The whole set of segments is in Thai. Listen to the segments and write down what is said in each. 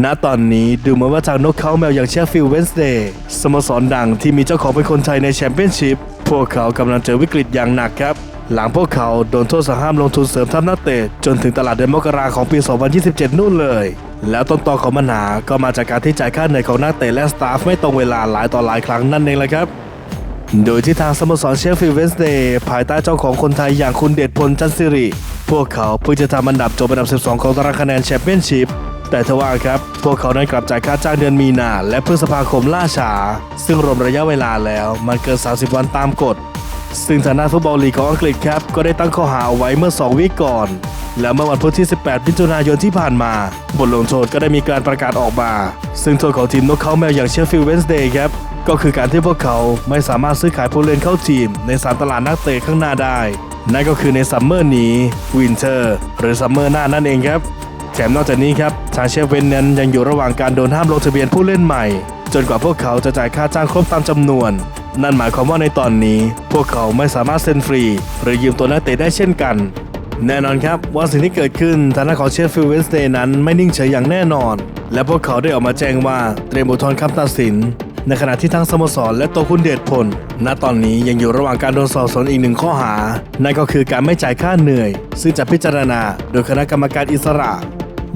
ณตอนนี้ดูเหมือนว่าจากนกเขาแมวอย่างเชฟฟิลด์เวนส์เดย์สโมสรดังที่มีเจ้าของเป็นคนไทยในแชมเปี้ยนชิพพวกเขากำลังเจอวิกฤตอย่างหนักครับ หลังพวกเขาโดนโทษสั่งห้ามลงทุนเสริมทัพนักเตะจนถึงตลาดเดือนมกราของปี 2027 นู่นเลย แล้วต้นตอของปัญหาก็มาจากการที่จ่ายค่าเหนื่อยของนักเตะและสตาฟไม่ตรงเวลาหลายต่อหลายครั้งนั่นเองแหละครับโดยที่ทางสโมสรเชฟฟิลด์เวนส์เดย์ภายใต้เจ้าของคนไทยอย่างคุณเดชพลจันทร์สิริ พวกเขาเพิ่งจะทำอันดับจบอันดับ 12 ของตารางคะแนนแชมเปี้ยนชิพ แต่ทว่าครับ พวกเขานั้นกลับจ่ายค่าจ้างเดือนมีนาและพฤษภาคมล่าช้าซึ่งรวมระยะเวลาแล้วมันเกิน 30 วันตามกฎ ซึ่งทางด้านฟุตบอลลีกของอังกฤษครับ ก็ได้ตั้งข้อหาเอาไว้เมื่อ 2วีคก่อน แล้วเมื่อวันพุธที่ 18 มิถุนายนที่ผ่านมา บทลงโทษก็ได้มีการประกาศออกมา ซึ่งโทษของทีมนกเขาแมวอย่างเชฟฟิลด์เวนส์เดย์ครับก็คือการที่พวกเขาไม่สามารถซื้อขายผู้เล่นเข้าทีม ในสามตลาดนักเตะข้างหน้าได้ นั่นก็คือในซัมเมอร์นี้วินเทอร์หรือซัมเมอร์หน้านั่นเองครับ แถมนอกจากนี้ครับทางเชฟเวนนั้นยังอยู่ระหว่างการโดนห้ามลงทะเบียนผู้เล่นใหม่ จนกว่าพวกเขาจะจ่ายค่าจ้างครบตามจำนวน นั่นหมายความว่าในตอนนี้ พวกเขาไม่สามารถเซ็นฟรี หรือยืมตัวนักเตะได้เช่นกัน แน่นอนครับว่าสิ่งที่เกิดขึ้นทางด้านของเชฟฟิลด์เวนสเดย์นั้นไม่นิ่งเฉยอย่างแน่นอน และพวกเขาได้ออกมาแจ้งว่าเตรียมอุทธรณ์คำตัดสินในขณะที่ทั้งสโมสรและตัวคุณเดชพล ณ ตอนนี้ยังอยู่ระหว่างการโดนสอบสวนอีกหนึ่งข้อหา นั่นก็คือการไม่จ่ายค่าเหนื่อย ซึ่งจะพิจารณาโดยคณะกรรมการอิสระ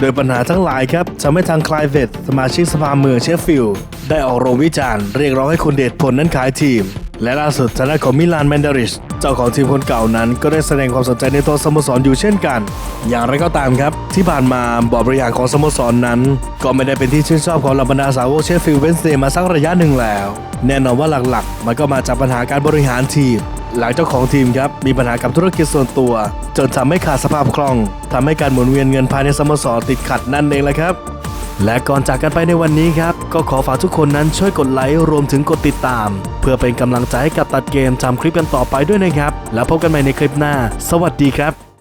โดยปัญหาทั้งหลายครับทำให้ทางคลายเวตสมาชิกสภาเมืองเชฟฟิลด์ได้ออกโรงวิจารณ์เรียกร้องให้คุณเดชพลนั้นขายทีม และล่าสุดทางด้านของมิลานแมนดาริชเจ้าของทีมคนเก่านั้นก็ได้แสดงความสนใจในตัวสโมสรอยู่เช่นกัน อย่างไรก็ตามครับ ที่ผ่านมาบอร์ดบริหารของสโมสรนั้น ก็ไม่ได้เป็นที่ชื่นชอบของเหล่าบรรดาสาวกเชฟฟิลด์เวนสเดย์มาสักระยะหนึ่งแล้ว แน่นอนว่าหลักๆ มันก็มาจากปัญหาการบริหารทีม หลังเจ้าของทีมครับมีปัญหากับธุรกิจส่วนตัว จนทำให้ขาดสภาพคล่องทำให้การหมุนเวียนเงินภายในสโมสรติดขัดนั่นเองแหละครับ และก่อนจากกันไปในวันนี้ครับ ก็ขอฝากทุกคนนั้นช่วยกดไลค์รวมถึงกดติดตาม เพื่อเป็นกำลังใจให้กับตัดเกมทำคลิปกันต่อไปด้วยนะครับ แล้วพบกันใหม่ในคลิปหน้า สวัสดีครับ